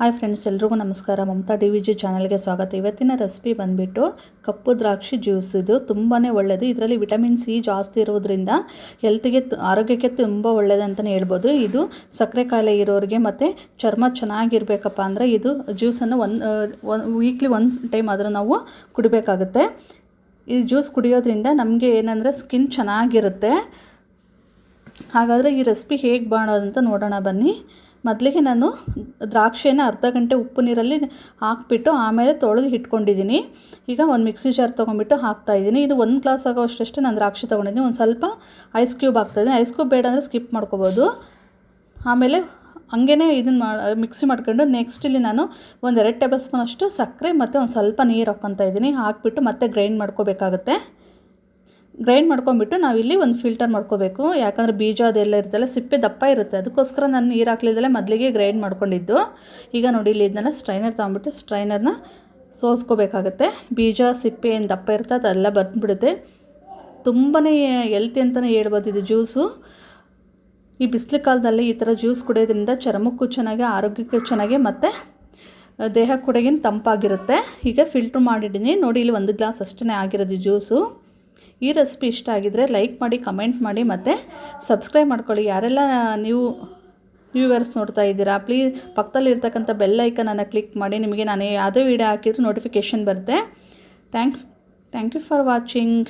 Hi friends, ಎಲ್ರಿಗೂ ನಮಸ್ಕಾರ. Mamata D V G ಚಾನಲ್ಗೆ ಸ್ವಾಗತ. ಇವತ್ತಿನ ರೆಸಿಪಿ ಬಂದುಬಿಟ್ಟು ಕಪ್ಪು ದ್ರಾಕ್ಷಿ ಜ್ಯೂಸ್. ಇದು ತುಂಬಾ ಒಳ್ಳೆಯದು ಇದರಲ್ಲಿ ವಿಟಮಿನ್ ಸಿ ಜಾಸ್ತಿ ಇರೋದ್ರಿಂದ ಹೆಲ್ತ್ಗೆ ಆರೋಗ್ಯಕ್ಕೆ ತುಂಬ ಒಳ್ಳೆಯದು ಅಂತಲೇ ಹೇಳ್ಬೋದು. ಇದು ಸಕ್ಕರೆ ಕಾಯಿಲೆ ಇರೋರಿಗೆ ಮತ್ತು ಚರ್ಮ ಚೆನ್ನಾಗಿರ್ಬೇಕಪ್ಪ ಅಂದರೆ ಇದು ಜ್ಯೂಸನ್ನು ಒಂದು ವೀಕ್ಲಿ ಒನ್ ಟೈಮ್ ಆದರೂ ನಾವು ಕುಡಿಬೇಕಾಗುತ್ತೆ. ಈ ಜ್ಯೂಸ್ ಕುಡಿಯೋದ್ರಿಂದ ನಮಗೆ ಏನಂದರೆ ಸ್ಕಿನ್ ಚೆನ್ನಾಗಿರುತ್ತೆ. ಹಾಗಾದರೆ ಈ ರೆಸಿಪಿ ಹೇಗೆ ಅಂತ ನೋಡೋಣ ಬನ್ನಿ. ಮೊದಲಿಗೆ ನಾನು ದ್ರಾಕ್ಷಿಯನ್ನು ಅರ್ಧ ಗಂಟೆ ಉಪ್ಪು ನೀರಲ್ಲಿ ಹಾಕ್ಬಿಟ್ಟು ಆಮೇಲೆ ತೊಳೆದು ಇಟ್ಕೊಂಡಿದ್ದೀನಿ. ಈಗ ಒಂದು ಮಿಕ್ಸಿ ಜಾರ್ ತೊಗೊಂಡ್ಬಿಟ್ಟು ಹಾಕ್ತಾಯಿದ್ದೀನಿ ಇದು ಒಂದು ಗ್ಲಾಸ್ ಆಗೋಷ್ಟಷ್ಟೇ ನಾನು ದ್ರಾಕ್ಷಿ ತೊಗೊಂಡಿದ್ದೀನಿ. ಒಂದು ಸ್ವಲ್ಪ ಐಸ್ ಕ್ಯೂಬ್ ಹಾಕ್ತಾಯಿದ್ದೀನಿ ಐಸ್ ಕ್ಯೂಬ್ ಬೇಡ ಅಂದರೆ ಸ್ಕಿಪ್ ಮಾಡ್ಕೋಬೋದು. ಆಮೇಲೆ ಹಂಗೇ ಇದನ್ನು ಮಾ, ಮಿಕ್ಸಿ ಮಾಡ್ಕೊಂಡು ನೆಕ್ಸ್ಟ್ ಇಲ್ಲಿ ನಾನು ಒಂದು ಎರಡು ಟೇಬಲ್ ಸ್ಪೂನ್ ಅಷ್ಟು ಸಕ್ಕರೆ ಮತ್ತು ಒಂದು ಸ್ವಲ್ಪ ನೀರು ಹಾಕ್ಕೊತಾ ಇದ್ದೀನಿ. ಹಾಕ್ಬಿಟ್ಟು ಮತ್ತೆ ಗ್ರೈಂಡ್ ಮಾಡ್ಕೋಬೇಕಾಗತ್ತೆ. ಗ್ರೈಂಡ್ ಮಾಡ್ಕೊಂಬಿಟ್ಟು ನಾವಿಲ್ಲಿ ಒಂದು ಫಿಲ್ಟರ್ ಮಾಡ್ಕೋಬೇಕು. ಯಾಕಂದರೆ ಬೀಜ ಅದೆಲ್ಲ ಇರುತ್ತಲ್ಲ ಸಿಪ್ಪೆ ದಪ್ಪ ಇರುತ್ತೆ. ಅದಕ್ಕೋಸ್ಕರ ನಾನು ನೀರು ಹಾಕ್ಲಿದ್ದಲ್ಲೇ ಮೊದಲಿಗೆ ಗ್ರೈಂಡ್ ಮಾಡ್ಕೊಂಡಿದ್ದು. ಈಗ ನೋಡಿ ಇಲ್ಲಿ ಇದನ್ನೆಲ್ಲ ಸ್ಟ್ರೈನರ್ ತೊಗೊಂಬಿಟ್ಟು ಸ್ಟ್ರೈನರ್ನ ಸೋಸ್ಕೋಬೇಕಾಗತ್ತೆ. ಬೀಜ, ಸಿಪ್ಪೆ ಏನು ದಪ್ಪ ಇರುತ್ತೆ ಅದೆಲ್ಲ ಬಂದುಬಿಡುತ್ತೆ. ತುಂಬಾ ಎಲ್ತಿ ಅಂತಲೇ ಹೇಳ್ಬೋದು ಇದು ಜ್ಯೂಸು ಈ ಬಿಸಿಲು ಕಾಲದಲ್ಲಿ ಈ ಥರ ಜ್ಯೂಸ್ ಕುಡಿಯೋದ್ರಿಂದ ಚರ್ಮಕ್ಕೂ ಚೆನ್ನಾಗಿ, ಆರೋಗ್ಯಕ್ಕೂ ಚೆನ್ನಾಗಿ ಮತ್ತು ದೇಹ ಕೂಡಗಿನ ತಂಪಾಗಿರುತ್ತೆ. ಈಗ ಫಿಲ್ಟ್ರ್ ಮಾಡಿದ್ದೀನಿ. ನೋಡಿ ಇಲ್ಲಿ ಒಂದು ಗ್ಲಾಸ್ ಅಷ್ಟೇ ಆಗಿರೋದು ಜ್ಯೂಸು ಈ ರೆಸಿಪಿ ಇಷ್ಟ ಆಗಿದ್ದರೆ ಲೈಕ್ ಮಾಡಿ ಕಮೆಂಟ್ ಮಾಡಿ ಮತ್ತು ಸಬ್ಸ್ಕ್ರೈಬ್ ಮಾಡ್ಕೊಳ್ಳಿ. ಯಾರೆಲ್ಲ ನೀವು ವ್ಯೂವರ್ಸ್ ನೋಡ್ತಾ ಇದ್ದೀರಾ ಪ್ಲೀಸ್ ಪಕ್ಕದಲ್ಲಿರ್ತಕ್ಕಂಥ ಬೆಲ್ ಐಕನನ್ನು ಕ್ಲಿಕ್ ಮಾಡಿ. ನಿಮಗೆ ನಾನು ಯಾವುದೇ ವೀಡಿಯೋ ಹಾಕಿದ್ರು ನೋಟಿಫಿಕೇಷನ್ ಬರುತ್ತೆ. Thank thank you for watching